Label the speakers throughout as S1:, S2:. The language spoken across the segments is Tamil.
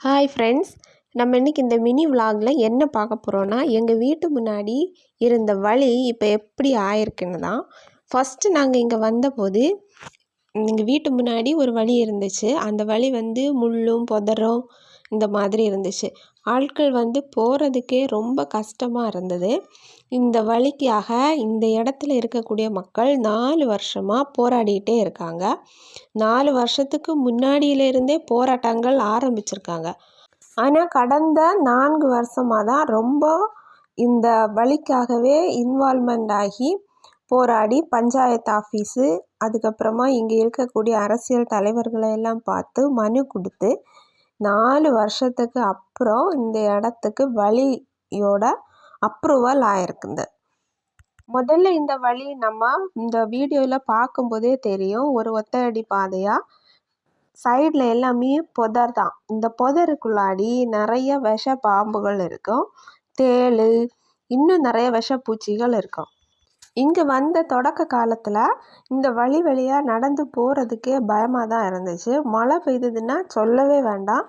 S1: ஹாய் ஃப்ரெண்ட்ஸ் நம்ம இன்றைக்கி இந்த மினி விலாகில் என்ன பார்க்க போகிறோன்னா எங்கள் வீட்டு முன்னாடி இருந்த வழி இப்போ எப்படி ஆயிருக்குன்னு தான். ஃபஸ்ட்டு நாங்கள் இங்கே வந்தபோது எங்கள் வீட்டு முன்னாடி ஒரு வழி இருந்துச்சு. அந்த வழி வந்து முள்ளும் புதரும் இந்த மாதிரி இருந்துச்சு. ஆட்கள் வந்து போகிறதுக்கே ரொம்ப கஷ்டமாக இருந்தது. இந்த வழிக்காக இந்த இடத்துல இருக்கக்கூடிய மக்கள் நாலு வருஷமாக போராடிக்கிட்டே இருக்காங்க. நாலு வருஷத்துக்கு முன்னாடியிலேருந்தே போராட்டங்கள் ஆரம்பிச்சிருக்காங்க. ஆனால் கடந்த நான்கு வருஷமாக தான் ரொம்ப இந்த வழிக்காகவே இன்வால்மெண்ட் ஆகி போராடி பஞ்சாயத்து ஆஃபீஸு அதுக்கப்புறமா இங்கே இருக்கக்கூடிய அரசியல் தலைவர்களை எல்லாம் பார்த்து மனு கொடுத்து நாலு வருஷத்துக்கு அப்புறம் இந்த இடத்துக்கு வழியோட அப்ரூவல் ஆயிருக்குது. முதல்ல இந்த வழி நம்ம இந்த வீடியோவில் பார்க்கும்போதே தெரியும். ஒரு ஒத்தையடி பாதையாக சைடில் எல்லாமே புதர் தான். இந்த புதருக்குள்ளாடி நிறைய விஷ பாம்புகள் இருக்கும். தேள் இன்னும் நிறைய விஷப்பூச்சிகள் இருக்கும். இங்கே வந்த தொடக்க காலத்தில் இந்த வழி வழியாக நடந்து போகிறதுக்கே பயமாக தான் இருந்துச்சு. மழை பெய்ததுன்னா சொல்லவே வேண்டாம்.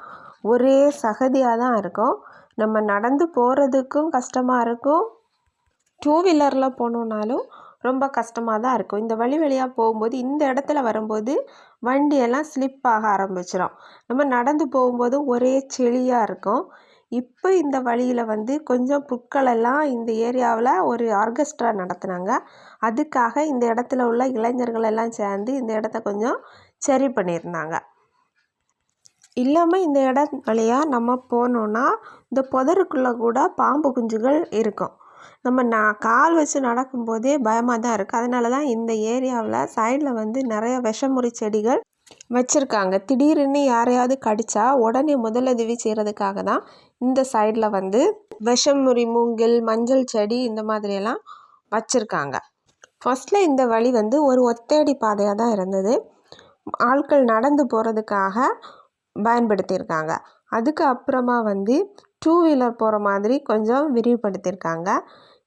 S1: ஒரே சகதியாக தான் இருக்கும். நம்ம நடந்து போகிறதுக்கும் கஷ்டமாக இருக்கும். டூ வீலரில் போனோன்னாலும் ரொம்ப கஷ்டமாக தான் இருக்கும். இந்த வழி வழியாக போகும்போது இந்த இடத்துல வரும்போது வண்டியெல்லாம் ஸ்லிப் ஆக ஆரம்பிச்சிடும் நம்ம நடந்து போகும்போது ஒரே செளியாக இருக்கும். இப்போ இந்த வழியில் வந்து கொஞ்சம் புட்களெல்லாம் இந்த ஏரியாவில் ஒரு ஆர்கெஸ்ட்ரா நடத்துனாங்க. அதுக்காக இந்த இடத்துல உள்ள இளைஞர்கள் எல்லாம் சேர்ந்து இந்த இடத்த கொஞ்சம் சரி பண்ணியிருந்தாங்க. இல்லாமல் இந்த இடம் வழியாக நம்ம போனோன்னா இந்த புதருக்குள்ளே கூட பாம்பு குஞ்சுகள் இருக்கும். நம்ம நான் கால் வச்சு நடக்கும்போதே பயமாக தான் இருக்குது அதனால தான் இந்த ஏரியாவில் சைடில் வந்து நிறைய விஷமுறி செடிகள் வச்சுருக்காங்க. திடீர்னு யாரையாவது கடித்தா உடனே முதலுதவி செய்கிறதுக்காக தான் இந்த சைடில் வந்து விஷமுறி மூங்கில் மஞ்சள் செடி இந்த மாதிரியெல்லாம் வச்சுருக்காங்க. ஃபஸ்ட்டில் இந்த வழி வந்து ஒரு ஒத்தேடி பாதையாக தான் இருந்தது. ஆட்கள் நடந்து போகிறதுக்காக பயன்படுத்தியிருக்காங்க. அதுக்கு அப்புறமா வந்து டூ வீலர் போகிற மாதிரி கொஞ்சம் விரிவுபடுத்தியிருக்காங்க.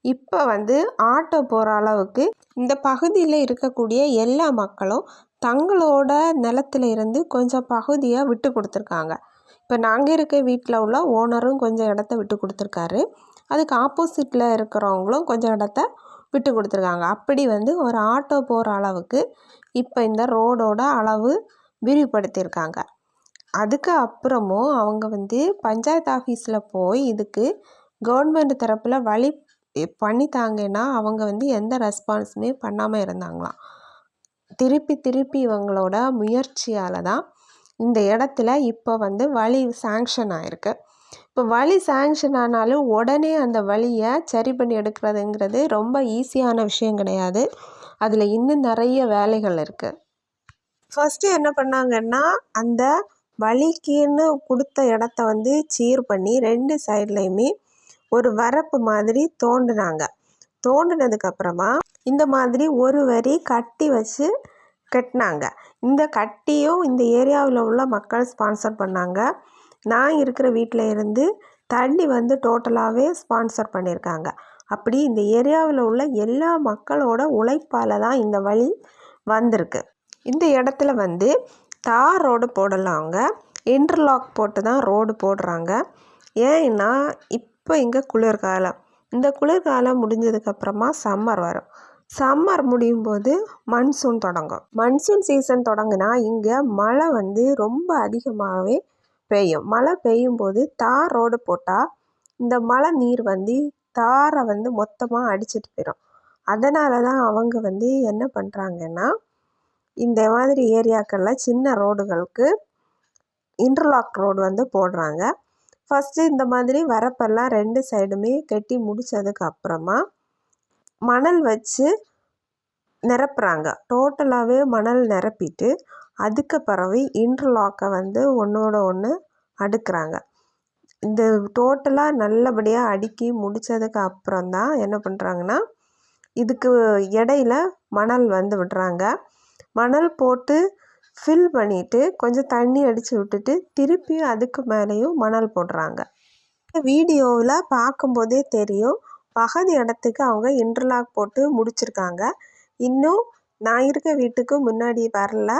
S1: இப்போ வந்து ஆட்டோ போகிற அளவுக்கு இந்த பகுதியில் இருக்கக்கூடிய எல்லா மக்களும் தங்களோட நிலத்துல இருந்து கொஞ்சம் பகுதியை விட்டு கொடுத்துருக்காங்க. இப்போ நாங்கள் இருக்க வீட்டில் உள்ள ஓனரும் கொஞ்சம் இடத்த விட்டு கொடுத்துருக்காரு. அதுக்கு ஆப்போசிட்டில் இருக்கிறவங்களும் கொஞ்சம் இடத்த விட்டு கொடுத்துருக்காங்க. அப்படி வந்து ஒரு ஆட்டோ போகிற அளவுக்கு இப்போ இந்த ரோடோட அளவு விரிவுபடுத்தியிருக்காங்க. அதுக்கு அப்புறமும் அவங்க வந்து பஞ்சாயத்து ஆஃபீஸில் போய் இதுக்கு கவர்மெண்ட் தரப்பில் வழி பண்ணித்தாங்கன்னா அவங்க வந்து எந்த ரெஸ்பான்ஸுமே பண்ணாமல் இருந்தாங்களாம். திருப்பி திருப்பி இவங்களோட முயற்சியால் தான் இந்த இடத்துல இப்போ வந்து வழி சேங்ஷன் ஆகிருக்கு இப்போ வழி சேங்ஷன் ஆனாலும் உடனே அந்த வழியை சரி பண்ணி எடுக்கிறதுங்கிறது ரொம்ப ஈஸியான விஷயம் கிடையாது. அதில் இன்னும் நிறைய வேலைகள் இருக்குது ஃபஸ்ட்டு என்ன பண்ணாங்கன்னா அந்த வழிக்குன்னு கொடுத்த இடத்த வந்து சீர் பண்ணி ரெண்டு சைட்லேயுமே ஒரு வரப்பு மாதிரி தோண்டினாங்க. தோண்டினதுக்கப்புறமா இந்த மாதிரி ஒரு வரி கட்டி வச்சு கட்டினாங்க. இந்த கட்டியும் இந்த ஏரியாவில் உள்ள மக்கள் ஸ்பான்சர் பண்ணாங்க. நான் இருக்கிற வீட்டில் இருந்து தண்ணி வந்து டோட்டலாகவே ஸ்பான்சர் பண்ணியிருக்காங்க அப்படி இந்த ஏரியாவில் உள்ள எல்லா மக்களோட உழைப்பால் தான் இந்த வழி வந்திருக்கு. இந்த இடத்துல வந்து தார் ரோடு போடலாங்க. இன்டர்லாக் போட்டு தான் ரோடு போடுறாங்க. ஏன்னா இப்போ இங்கே குளிர்காலம். இந்த குளிர்காலம் முடிஞ்சதுக்கப்புறமா சம்மர் வரும். சம்மர் முடியும் போது மன்சூன் தொடங்கும். மன்சூன் சீசன் தொடங்குனா இங்கே மழை வந்து ரொம்ப அதிகமாகவே பெய்யும். மழை பெய்யும் போது தார் ரோடு போட்டால் இந்த மழை நீர் வந்து தாரை வந்து மொத்தமாக அடிச்சிட்டு போயிடும் அதனால தான் அவங்க வந்து என்ன பண்ணுறாங்கன்னா இந்த மாதிரி ஏரியாக்களில் சின்ன ரோடுகளுக்கு இன்டர்லாக் ரோடு வந்து போடுறாங்க. ஃபஸ்ட்டு இந்த மாதிரி வரப்பெல்லாம் ரெண்டு சைடுமே கட்டி முடித்ததுக்கு அப்புறமா மணல் வச்சு நிரப்புறாங்க. டோட்டலாகவே மணல் நிரப்பிட்டு அதுக்கு பிறகு இன்டர்லாக்கை வந்து ஒன்றோட ஒன்று அடுக்கிறாங்க. இந்த டோட்டலாக நல்லபடியாக அடுக்கி முடித்ததுக்கு அப்புறம் தான் என்ன பண்ணுறாங்கன்னா இதுக்கு இடையில மணல் வந்து விடுறாங்க. மணல் போட்டு ஃபில் பண்ணிவிட்டு கொஞ்சம் தண்ணி அடித்து விட்டுட்டு திருப்பியும் அதுக்கு மேலேயும் மணல் போடுறாங்க. வீடியோவில் பார்க்கும்போதே தெரியும் பகுதி இடத்துக்கு அவங்க இன்டர்லாக் போட்டு முடிச்சிருக்காங்க. இன்னும் நான் இருக்க வீட்டுக்கு முன்னாடி வரல.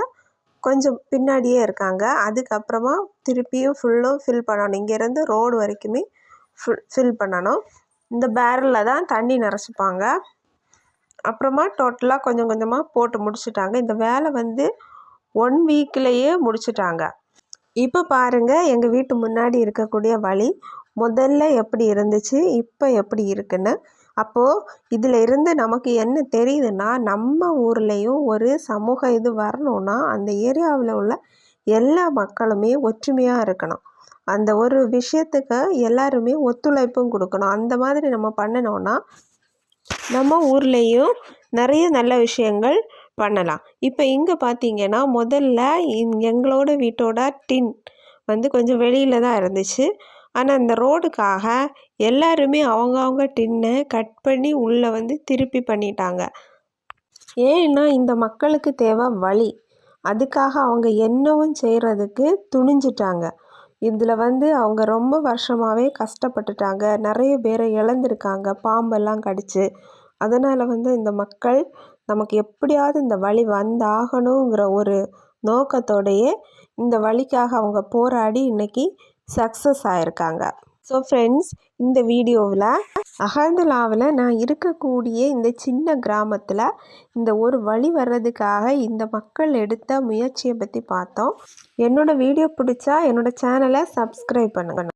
S1: கொஞ்சம் பின்னாடியே இருக்காங்க. அதுக்கப்புறமா திருப்பியும் ஃபுல்லும் ஃபில் பண்ணணும். இங்கேருந்து ரோடு வரைக்குமே ஃபுல் ஃபில் பண்ணணும். இந்த பேரலில் தான் தண்ணி நிறச்சிப்பாங்க அப்புறமா டோட்டலாக கொஞ்சம் கொஞ்சமாக போட்டு முடிச்சுட்டாங்க. இந்த வேலை வந்து ஒன் வீக்லேயே முடிச்சிட்டாங்க. இப்போ பாருங்கள் எங்கள் வீட்டு முன்னாடி இருக்கக்கூடிய வழி. முதல்ல எப்படி இருந்துச்சு இப்போ எப்படி இருக்குன்னு? அப்போது இதில் இருந்து நமக்கு என்ன தெரியுதுன்னா நம்ம ஊர்லேயும் ஒரு சமூக இது வரணும்னா அந்த ஏரியாவில் உள்ள எல்லா மக்களுமே ஒற்றுமையாக இருக்கணும். அந்த ஒரு விஷயத்துக்கு எல்லாருமே ஒத்துழைப்பும் கொடுக்கணும். அந்த மாதிரி நம்ம பண்ணினோன்னா நம்ம ஊர்லேயும் நிறைய நல்ல விஷயங்கள் பண்ணலாம். இப்போ இங்கே பார்த்தீங்கன்னா முதல்ல எங்களோட வீட்டோட டின் வந்து கொஞ்சம் வெளியில் தான் இருந்துச்சு. ஆனால் இந்த ரோடுக்காக எல்லாருமே அவங்கவுங்க டின்னை கட் பண்ணி உள்ளே வந்து திருப்பி பண்ணிட்டாங்க. ஏன்னா இந்த மக்களுக்கு தேவை வழி. அதுக்காக அவங்க என்னவும் செய்கிறதுக்கு துணிஞ்சிட்டாங்க. இதில் வந்து அவங்க ரொம்ப வருஷமாகவே கஷ்டப்பட்டுட்டாங்க. நிறைய பேரை இழந்திருக்காங்க. பாம்பெல்லாம் கடித்து அதனால் வந்து இந்த மக்கள் நமக்கு எப்படியாவது இந்த வழி வந்தாகணுங்கிற ஒரு நோக்கத்தோடையே இந்த வழிக்காக அவங்க போராடி இன்றைக்கி சக்ஸஸ் ஆயிருக்காங்க. ஸோ ஃப்ரெண்ட்ஸ் இந்த வீடியோவில் அகழ்ந்தலாவில் நான் இருக்கக்கூடிய இந்த சின்ன கிராமத்தில் இந்த ஒரு வழி வர்றதுக்காக இந்த மக்கள் எடுத்த முயற்சியை பற்றி பார்த்தோம். என்னோடய வீடியோ பிடிச்சா என்னோடய சேனலை சப்ஸ்கிரைப் பண்ணுங்கள்